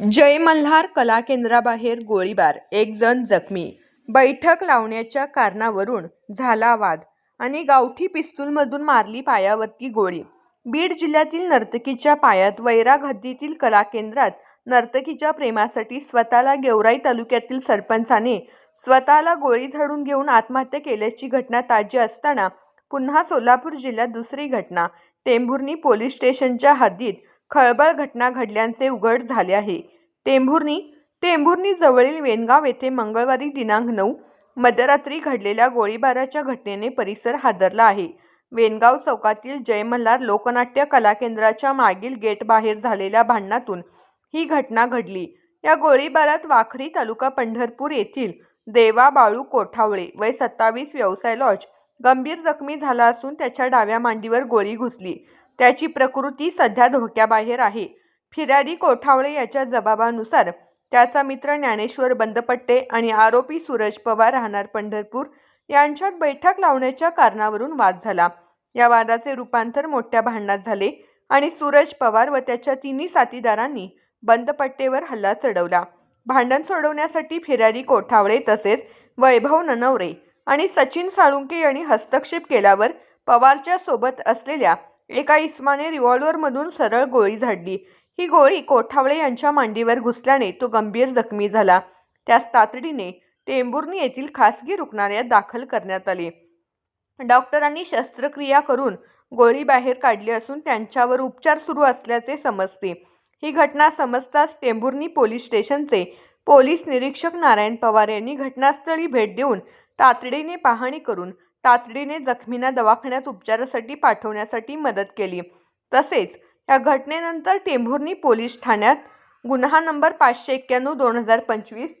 जय मल्हार कला केंद्राबाहेर गोळीबार. एक जण जखमी. बैठक लावण्याच्या कारणावरून झाला वाद आणि गावठी पिस्तूलमधून मारली पायावरती गोळी. बीड जिल्ह्यातील नर्तकीच्या पायात वैराग हद्दीतील कला केंद्रात नर्तकीच्या प्रेमासाठी स्वतःला गेवराई तालुक्यातील सरपंचाने स्वतःला गोळी झाडून घेऊन आत्महत्या केल्याची घटना ताजी असताना पुन्हा सोलापूर जिल्ह्यात दुसरी घटना. टेंभुर्णी पोलीस स्टेशनच्या हद्दीत खळबळ घटना घडल्याचे उघड झाले आहे. टेंभुर्णी टेंभुर्णी जवळील वेनगाव येथे मंगळवारी दिनांक नऊ मध्यरात्री घडलेल्या गोळीबाराच्या घटनेने परिसर हादरला आहे. वेनगाव चौकातील जय मल्हार लोकनाट्य कला केंद्राच्या मागील गेट बाहेर झालेल्या भांडणातून ही घटना घडली. या गोळीबारात वाखरी तालुका पंढरपूर येथील देवा बाळू कोठावळे वय सत्तावीस व्यवसाय लॉज गंभीर जखमी झाला असून त्याच्या डाव्या मांडीवर गोळी घुसली. त्याची प्रकृती सध्या धोक्याबाहेर आहे. फिर्यादी कोठावळे याच्या जबाबानुसार त्याचा मित्र ज्ञानेश्वर बंदपट्टे आणि आरोपी सूरज पवार राहणार पंढरपूर यांच्यात बैठक लावण्याच्या कारणावरून वाद झाला. या वादाचे रूपांतर मोठ्या भांडणात झाले आणि सूरज पवार व त्याच्या तिन्ही साथीदारांनी बंदपट्टेवर हल्ला चढवला. भांडण सोडवण्यासाठी फिरारी कोठावळे तसेच वैभव ननवरे आणि सचिन साळुंके यांनी हस्तक्षेप केल्यावर पवारच्या सोबत असलेल्या एका इस्माने रिव्हॉल्व्हरमधून सरळ गोळी झाडली. ही गोळी कोठावळे यांच्या मांडीवर घुसल्याने तो गंभीर जखमी झाला. त्यास तातडीने टेंबुर्नी येथील खासगी रुग्णालयात दाखल करण्यात आले. डॉक्टरांनी शस्त्रक्रिया करून गोळी बाहेर काढली असून त्यांच्यावर उपचार सुरू असल्याचे समजते. ही घटना समजताच टेंभुर्णी पोलीस स्टेशनचे पोलीस निरीक्षक नारायण पवार यांनी घटनास्थळी भेट देऊन तातडीने पाहणी करून तातडीने जखमींना दवाखान्यात उपचारासाठी पाठवण्यासाठी मदत केली. तसेच या घटनेनंतर टेंभुर्णी पोलीस ठाण्यात गुन्हा नंबर पाचशे एक्क्याण्णव दोन हजार पंचवीस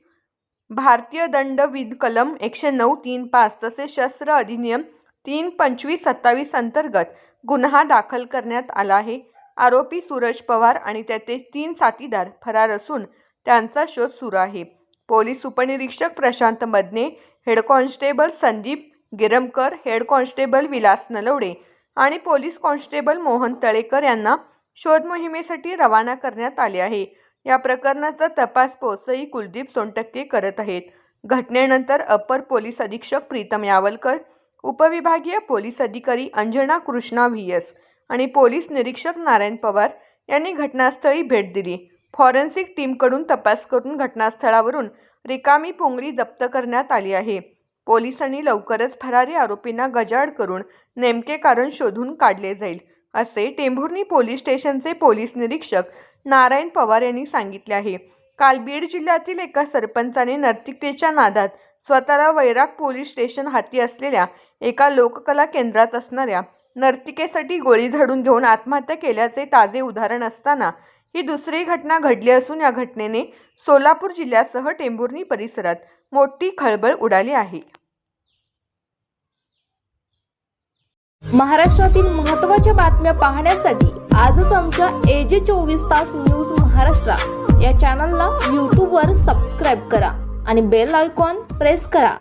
भारतीय दंड विध कलम एकशे नऊ तीन पाच तसेच शस्त्र अधिनियम तीन पंचवीस सत्तावीस अंतर्गत गुन्हा दाखल करण्यात आला आहे. आरोपी सूरज पवार आणि त्याचे तीन साथीदार फरार असून त्यांचा शोध सुरू आहे. पोलीस उपनिरीक्षक Prashant Madane head constable Sandeep Giramkar head constable Vilas Nalawade आणि पोलीस कॉन्स्टेबल मोहन तळेकर यांना शोध मोहिमेसाठी रवाना करण्यात आले आहे. या प्रकरणाचा तपास पोसई कुलदीप सोनटक्के करत आहेत. घटनेनंतर अपर पोलीस अधीक्षक प्रीतम यावलकर उपविभागीय पोलीस अधिकारी अंजना कृष्णा व्ही एस आणि पोलीस निरीक्षक नारायण पवार यांनी घटनास्थळी भेट दिली. फॉरेन्सिक टीमकडून तपास करून घटनास्थळावरून रिकामी पोंगळी जप्त करण्यात आली आहे. पोलिसांनी लवकरच फरारी आरोपींना गजाड करून नेमके कारण शोधून काढले जाईल असे टेंभुर्णी पोलीस स्टेशनचे पोलीस निरीक्षक नारायण पवार यांनी सांगितले आहे. काल बीड जिल्ह्यातील एका सरपंचाने नर्तिकतेच्या नादात स्वतःला वैराग पोलीस स्टेशन हाती असलेल्या एका लोककला केंद्रात असणाऱ्या नर्तिकेसाठी गोळी झाडून घेऊन आत्महत्या केल्याचे ताजे उदाहरण असताना ही दुसरी घटना घडली असून या घटनेने सोलापूर जिल्ह्यासह टेंभुर्णी परिसरात मोठी खळबळ उडाली आहे. महाराष्ट्रातील महत्त्वाच्या बातम्या पाहण्यासाठी आजच आमच्या एजे चोवीस तास न्यूज महाराष्ट्र या चॅनलला यूट्यूबवर सबस्क्राईब करा आणि बेल आयकॉन प्रेस करा.